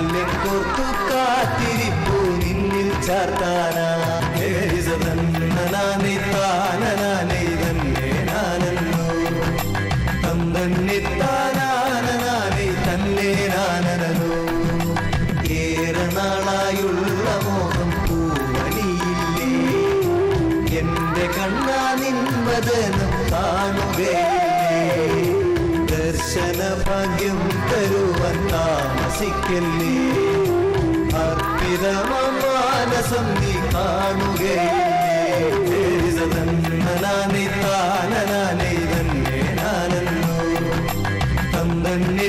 തന്നെ കോർത്തു കാത്തിരിപ്പു. നിന്നിൽ ചാർത്താനാ. തന്നാനെ താനനാനെ തന്നെ. നാനന്നു തന്തന്നെ താനാനനാനെ തന്നെ നാനനു ഏറെ നാളായുള്ള മോഹം പൂവണിയില്ലേ എന്റെ കണ്ണാ നിൻവദനം കാണുകയില്ലേ ദർശന ഭാഗ്യം തരുവൻ താമസിക്കല്ലേ? അർപ്പിതമാനസം നീ തന്നനാനി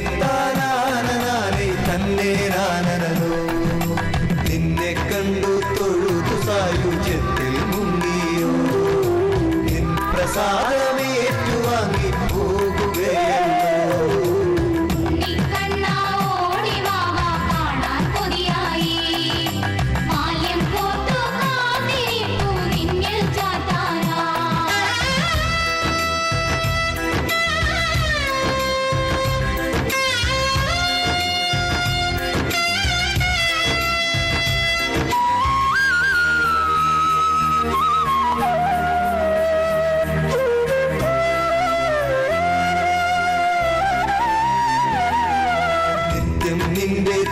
താനനാനി തന്നെ നാനനു കണ്ടു തൊഴുതു സായുജ്യത്തിൽ മുങ്ങിയോ? നിൻ പ്രസാദമേറ്റുവാങ്ങി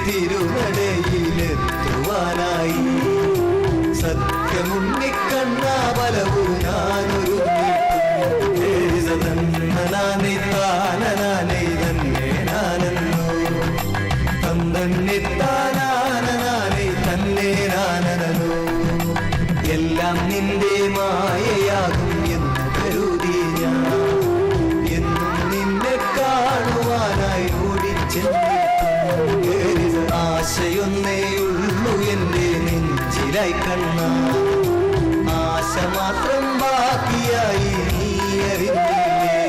തിരുനടയിലെത്തുവാനായി. സത്യമുന്നിക്കണ്ണാ ബലവും ഞാനൊരു തന്നെ നാനനു എല്ലാം നിന്റെ നെഞ്ചിലായി കണ്ണ ആശ മാത്രം ബാക്കിയായി നീ അറിഞ്ഞില്ലേ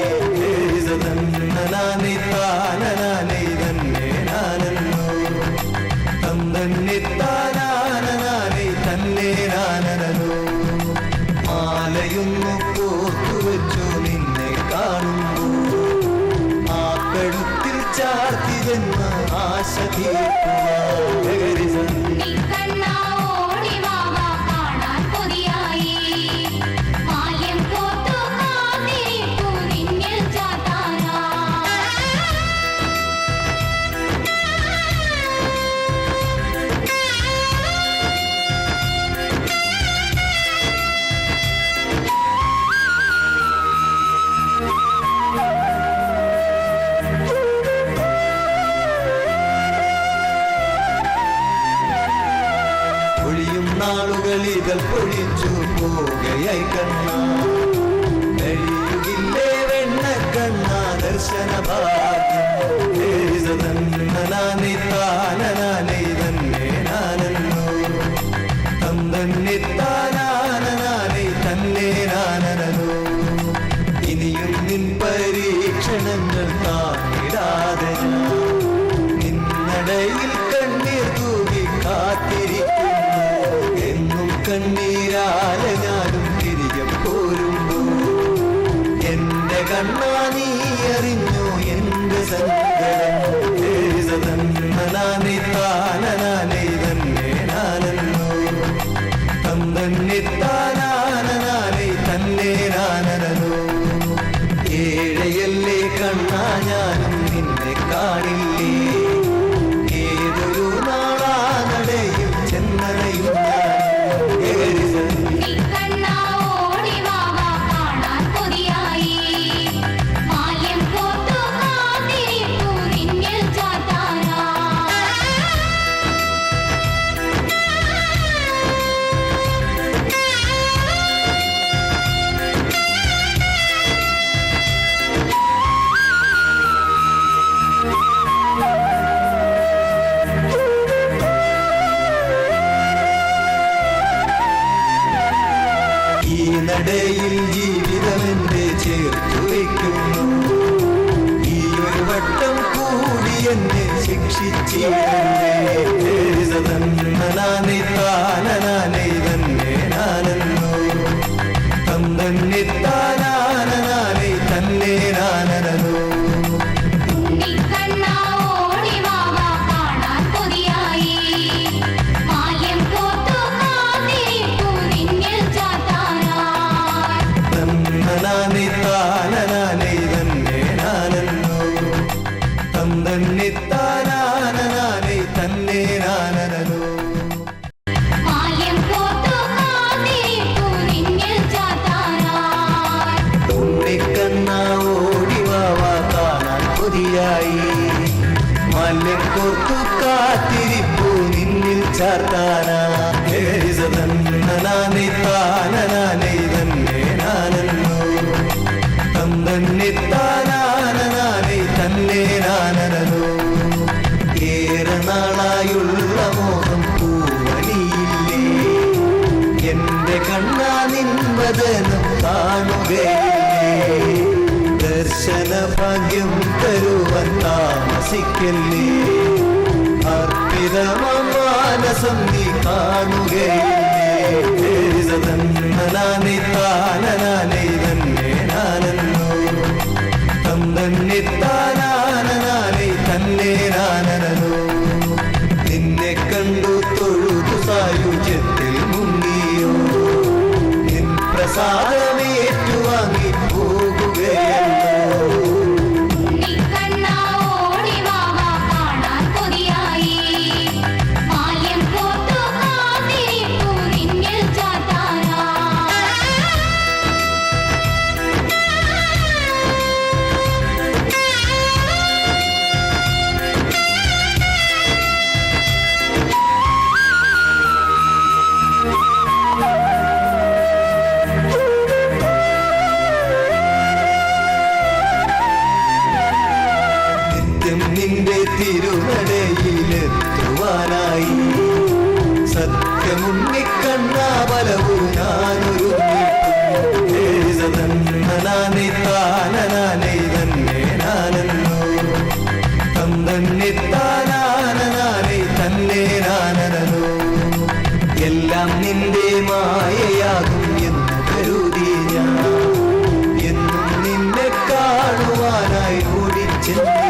തന്നനാനി താനനാനി തന്നെ നാനന്നു തന്നന്നിത്താനാനനാനി തന്നെ നാനനു മാലയൊന്നു കോർത്തു വെച്ചു നിന്നെ കാണുന്നു. ആ കഴുത്തിൽ ചാർത്തിതെന്ന ആശ തീർക്കുവാൻ ദർശന നിൻ പരീക്ഷണങ്ങൾ കണ്ണീർ തൂകി കാത്തിരിക്കുന്നു. എന്നും കണ്ണീരാലെ എന്റെ ജീവിതമെന്റെ ചേർത്തു വയ്ക്കുന്നു ഈ ഒരു വട്ടം കൂടി എന്നെ ശിക്ഷിച്ചിരുന്നേ താനനാനി തന്നെ നാനന്നു തന്നന്നിത്താനാനനാനി നിന്നിൽ ചാർത്താനാ തന്നനാനെ താനനാനെ തന്നെ നാനന്നു തന്തന്നെ താനാനനാനെ തന്നെ നാനനു ഏറെ നാളായുള്ള മോഹം പൂവണിയില്ലേ എന്റെ കണ്ണാ നിൻവദനം ദർശന ഭാഗ്യം തരുവൻ താമസിക്കല്ലേ? അർപ്പിതമാനസം നീ കാണുകയില്ലേ താനനാനെ തന്നെ നാനന്നു തന്നെ താനാനനാനെ തന്നെ നാനനു നിന്നെ കണ്ടു തൊഴുതു സായുജ്യത്തിൽ മുങ്ങിയോ? നിൻ പ്രസാദമേറ്റുവാങ്ങി നിന്റെ സത്യമുണ്ണിക്കണ്ട ബലവും ഞാനൊരു തന്നെ തന്നെ തന്നെ എല്ലാം നിന്റെ മായയാകും എന്ന് കരുതി ഞാൻ. എന്നും നിന്നെ കാണുവാനായി ഓടിച്ചെന്നിട്ടും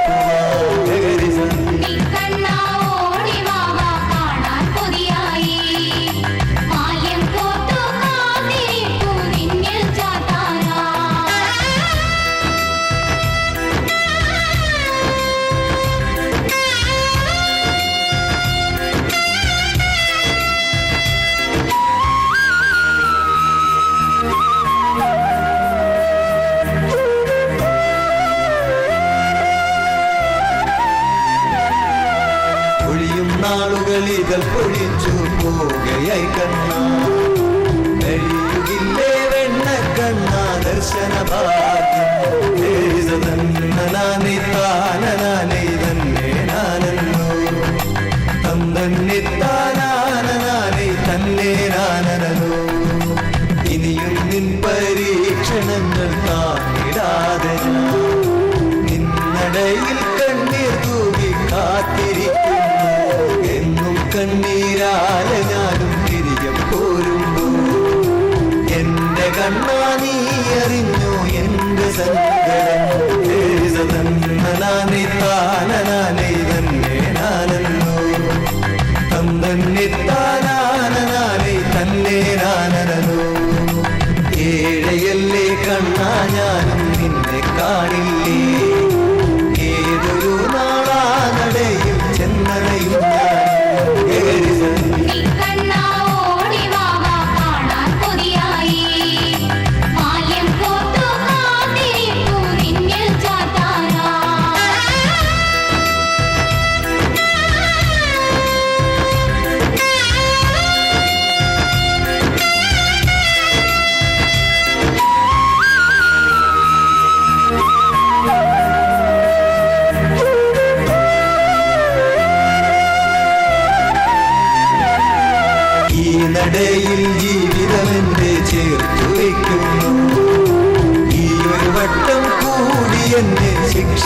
ഇതൾ പൊഴിച്ചു പോകയായി കണ്ണ. കഴിയുകില്ലേ വെണ്ണ കണ്ണ ദർശന ഭാഗ്യം കണ്ണാ നീ അറിഞ്ഞു എന്റെ സങ്കടം. തന്നനാനെ താനനാനെ തന്നെ നാനന്നു തന്നെ താനാനനാനെ തന്നെ നാനനു ഏഴയല്ലേ കണ്ണാ ഞാനും നിന്നെ കാണില്ലേ?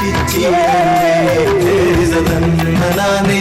ശിക്ഷിച്ചിടന്നേ താനനാനെ